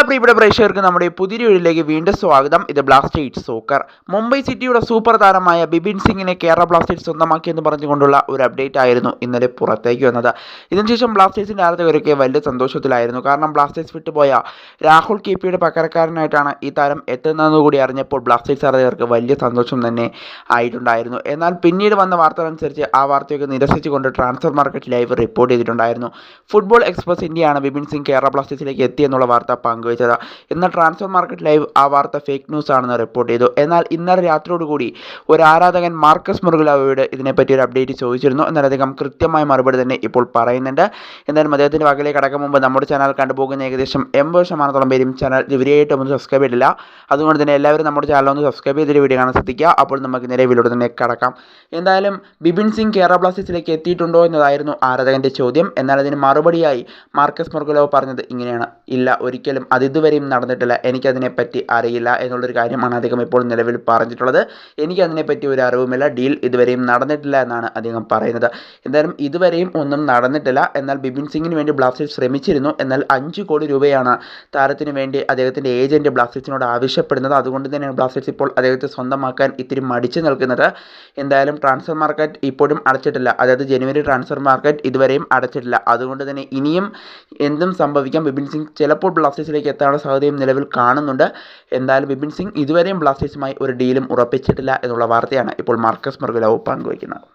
എല്ലാ പ്രിയപ്പെട്ട പ്രേക്ഷകർക്കും നമ്മുടെ പുതിയ വീഡിയോയിലേക്ക് വീണ്ടും സ്വാഗതം. ഇത് ബ്ലാസ്റ്റേഴ്സ് സോക്കർ മുംബൈ സിറ്റിയുടെ സൂപ്പർ താരമായ ബിബിൻ സിംഗിനെ കേരള ബ്ലാസ്റ്റേഴ്സ് സ്വന്തമാക്കിയെന്ന് പറഞ്ഞുകൊണ്ടുള്ള ഒരു അപ്ഡേറ്റ് ആയിരുന്നു ഇന്നലെ പുറത്തേക്ക് വന്നത്. ഇതിനുശേഷം ബ്ലാസ്റ്റേഴ്സിന്റെ ആരാധകരൊക്കെ വലിയ സന്തോഷത്തിലായിരുന്നു. കാരണം ബ്ലാസ്റ്റേഴ്സ് വിട്ടുപോയ രാഹുൽ കെ പിയുടെ പകരക്കാരനായിട്ടാണ് ഈ താരം എത്തുന്നതെന്ന് കൂടി അറിഞ്ഞപ്പോൾ ബ്ലാസ്റ്റേഴ്സ് ആരാധകർക്ക് വലിയ സന്തോഷം തന്നെ ആയിട്ടുണ്ടായിരുന്നു. എന്നാൽ പിന്നീട് വന്ന വാർത്തകൾ അനുസരിച്ച് ആ വാർത്തയൊക്കെ നിരസിച്ചുകൊണ്ട് ട്രാൻസ്ഫർ മാർക്കറ്റ് ലൈവ് റിപ്പോർട്ട് ചെയ്തിട്ടുണ്ടായിരുന്നു. ഫുട്ബോൾ എക്സ്പ്രസ് ഇന്ത്യയാണ് ബിബിൻ സിംഗ് കേരള ബ്ലാസ്റ്റേഴ്സിലേക്ക് എത്തിയെന്നുള്ള വാർത്ത പങ്കുവച്ചത് എന്നാൽ ട്രാൻസ്ഫർ മാർക്കറ്റ് ലൈവ് ആ വാർത്ത ഫേക്ക് ന്യൂസ് ആണെന്ന് റിപ്പോർട്ട് ചെയ്തു. എന്നാൽ ഇന്നലെ രാത്രിയോടുകൂടി ഒരു ആരാധകൻ മാർക്കസ് മുറുകുലാവയോട് ഇതിനെപ്പറ്റി ഒരു അപ്ഡേറ്റ് ചോദിച്ചിരുന്നു. എന്നാൽ അദ്ദേഹം കൃത്യമായ മറുപടി തന്നെ ഇപ്പോൾ പറയുന്നുണ്ട്. എന്തായാലും അദ്ദേഹത്തിന്റെ വകയിലേക്ക് കടക്കും മുമ്പ് നമ്മുടെ ചാനൽ കണ്ടുപോകുന്ന ഏകദേശം എൺപത് ശതമാനത്തോളം പേരും ചാനൽ ഇവരെയായിട്ടും ഒന്നും സബ്സ്ക്രൈബ് ചെയ്തില്ല അതുകൊണ്ട് തന്നെ എല്ലാവരും നമ്മുടെ ചാനൽ ഒന്ന് സബ്സ്ക്രൈബ് ചെയ്തിട്ട് വീഡിയോ കാണാൻ ശ്രദ്ധിക്കുക. അപ്പോൾ നമുക്ക് വീഡിയോ തന്നെ കടക്കാം. എന്തായാലും ബിപിൻ സിംഗ് കേരള ബ്ലാസ്റ്റേഴ്സിലേക്ക് എത്തിയിട്ടുണ്ടോ എന്നതായിരുന്നു ആരാധകന്റെ ചോദ്യം. എന്നാൽ അതിന് മറുപടിയായി മാർക്കസ് മുർഗലോ പറഞ്ഞത് ഇങ്ങനെയാണ്. ഇല്ല ഒരിക്കലും ഇതുവരെയും നടന്നിട്ടില്ല. എനിക്കതിനെപ്പറ്റി അറിയില്ല എന്നുള്ളൊരു കാര്യമാണ് അദ്ദേഹം ഇപ്പോൾ നിലവിൽ പറഞ്ഞിട്ടുള്ളത്. എനിക്കതിനെപ്പറ്റി ഒരു അറിവുമില്ല. ഡീൽ ഇതുവരെയും നടന്നിട്ടില്ല എന്നാണ് അദ്ദേഹം പറയുന്നത്. എന്തായാലും ഇതുവരെയും ഒന്നും നടന്നിട്ടില്ല. എന്നാൽ ബിബിൻ സിംഗിന് വേണ്ടി ബ്ലാസ്റ്റേഴ്സ് ശ്രമിച്ചിരുന്നു. എന്നാൽ അഞ്ച് കോടി രൂപയാണ് താരത്തിന് വേണ്ടി അദ്ദേഹത്തിന്റെ ഏജന്റ് ബ്ലാസ്റ്റേഴ്സിനോട് ആവശ്യപ്പെടുന്നത്. അതുകൊണ്ട് തന്നെയാണ് ബ്ലാസ്റ്റേഴ്സ് ഇപ്പോൾ അദ്ദേഹത്തെ സ്വന്തമാക്കാൻ ഇത്തിരി മടിച്ചു നിൽക്കുന്നത്. എന്തായാലും ട്രാൻസ്ഫർ മാർക്കറ്റ് ഇപ്പോഴും അടച്ചിട്ടില്ല. അതായത് ജനുവരി ട്രാൻസ്ഫർ മാർക്കറ്റ് ഇതുവരെയും അടച്ചിട്ടില്ല. അതുകൊണ്ട് തന്നെ ഇനിയും എന്തും സംഭവിക്കാം. ബിബിൻ സിംഗ് ചിലപ്പോൾ ബ്ലാസ്റ്റേഴ്സിലേക്ക് എത്താനുള്ള സാധ്യതയും നിലവിൽ കാണുന്നുണ്ട്. എന്തായാലും ബിപിൻ സിംഗ് ഇതുവരെയും ബ്ലാസ്റ്റേഴ്സുമായി ഒരു ഡീലും ഉറപ്പിച്ചിട്ടില്ല എന്നുള്ള വാർത്തയാണ് ഇപ്പോൾ മാർക്കസ് മർഗുലാവ് പങ്കുവയ്ക്കുന്നത്.